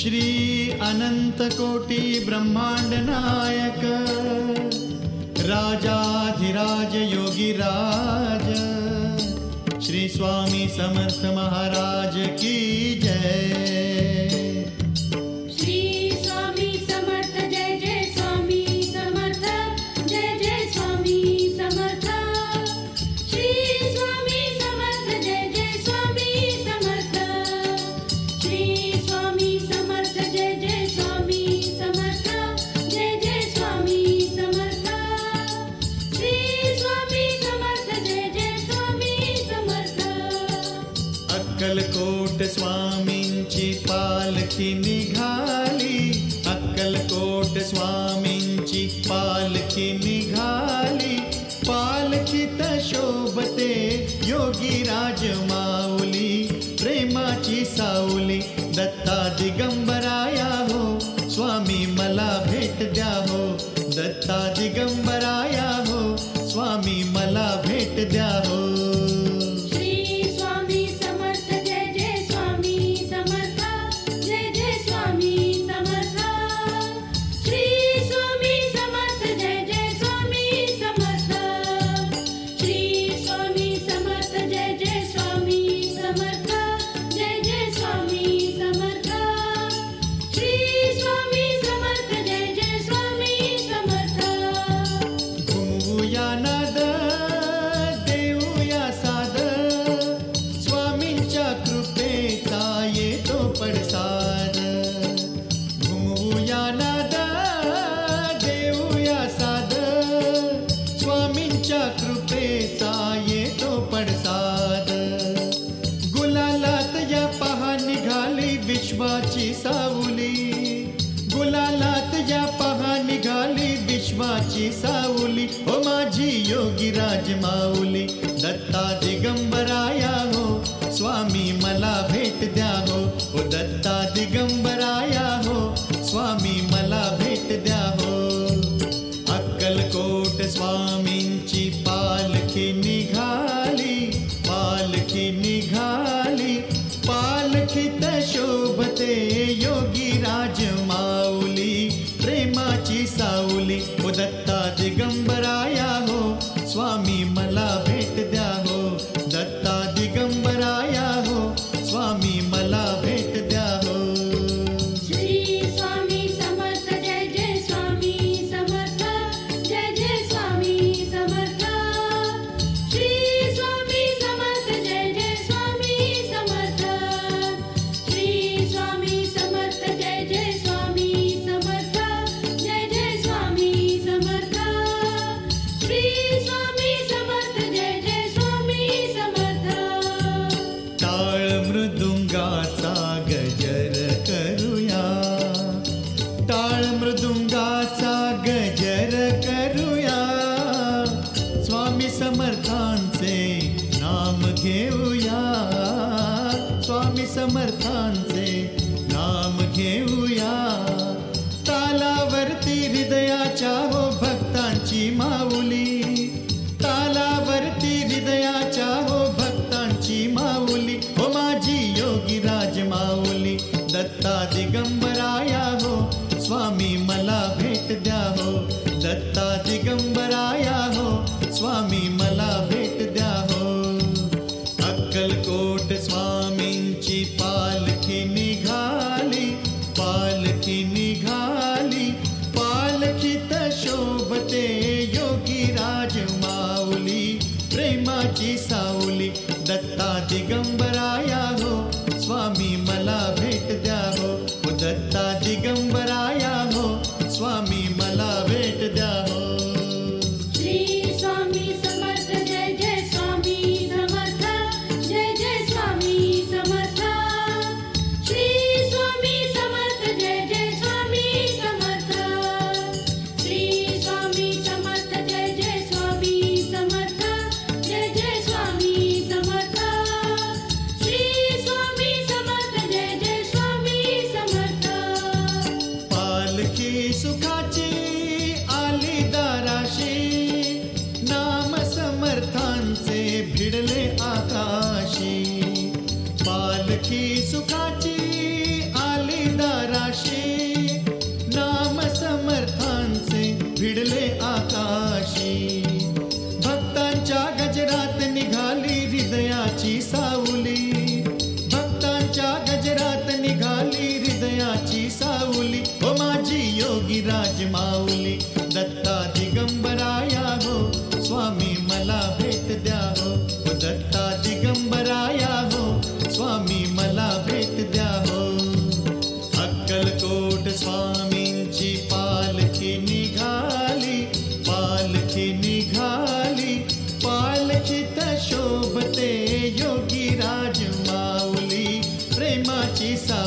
श्री अनंत कोटि अनन्तकोटि ब्रह्माण्डनायक राजाधिराज योगिराज श्री स्वामी समर्थ महाराज। अशी निघाली अक्कलकोट स्वामींची पालखी निघाली. पालखी शोभते योगी राजमाऊली प्रेमाची सावली दत्ता दिगम माझी साऊली हो माझी योगी राज माऊली दत्ता दिगंबराया हो, स्वामी मला भेट द्या हो, ओ दत्ता दिगंबराया हो, स्वामी मला भेट द्या हो। अक्कलकोट स्वामींची पालखी निघाली पालखी निघाली पालखी तशोभते योगी राज घेऊया. स्वामी समर्थांचे नाम घेऊया. तालावरती हृदयाच्या हो भक्तांची माऊली. तालावरती हृदयाच्या हो भक्तांची माऊली. हो माझी योगी राज माऊली. दत्ता दिगंब भिड़ले आकाशी पालकी सुख स्वामींची पालखी निघाली पालखी निघाली पालखीत शोभते योगी राज माऊली प्रेमाची सा